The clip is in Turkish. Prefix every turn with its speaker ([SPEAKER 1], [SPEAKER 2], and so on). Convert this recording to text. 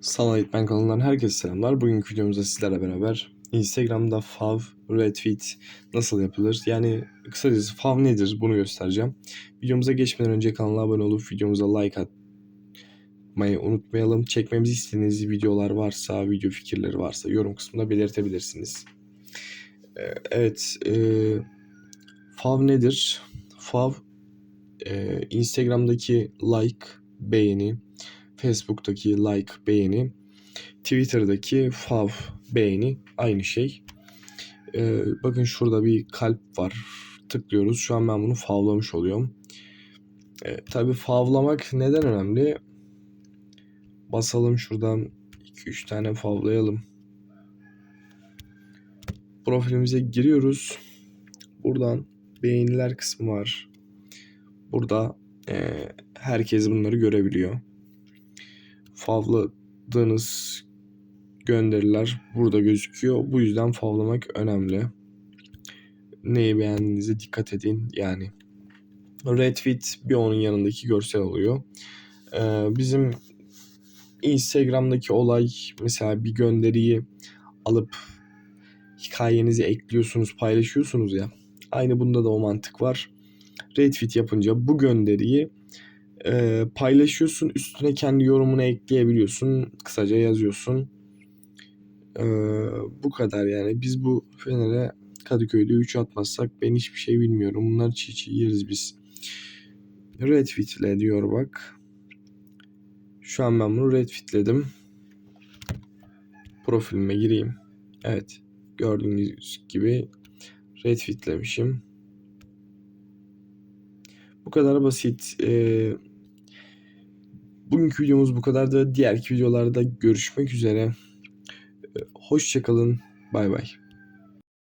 [SPEAKER 1] Sana Eğitmen kanalından herkese selamlar. Bugünkü videomuzda sizlerle beraber Instagram'da fav, retweet nasıl yapılır? Yani kısacası fav nedir bunu göstereceğim. Videomuza geçmeden önce kanala abone olup videomuza like atmayı unutmayalım. Çekmemizi istediğiniz videolar varsa, video fikirleri varsa yorum kısmında belirtebilirsiniz. Ee, Evet, e, fav nedir? Fav, e, Instagram'daki like, beğeni, Facebook'taki like, beğeni, Twitter'daki fav, beğeni aynı şey. Ee, bakın şurada bir kalp var. Tıklıyoruz. Şu an ben bunu favlamış oluyorum. Ee, tabii favlamak neden önemli? Basalım şuradan 2-3 tane favlayalım. Profilimize giriyoruz. Buradan beğeniler kısmı var. Burada e, herkes bunları görebiliyor favladığınız gönderiler burada gözüküyor. Bu yüzden favlamak önemli. Neyi beğendiğinize dikkat edin yani. Retweet bir onun yanındaki görsel oluyor. Ee, bizim Instagram'daki olay mesela bir gönderiyi alıp hikayenize ekliyorsunuz, paylaşıyorsunuz ya. Aynı bunda da o mantık var. Retweet yapınca bu gönderiyi e, paylaşıyorsun. Üstüne kendi yorumunu ekleyebiliyorsun. Kısaca yazıyorsun. E, bu kadar yani. Biz bu Fener'e Kadıköy'de 3 atmazsak ben hiçbir şey bilmiyorum. Bunlar çiğ çiğ yeriz biz. Retweetle diyor bak. Şu an ben bunu retweetledim. Profilime gireyim. Evet. Gördüğünüz gibi retweetlemişim. Bu kadar basit. Ee, bugünkü videomuz bu kadar da diğer videolarda görüşmek üzere. Ee, Hoşçakalın. Bay bay.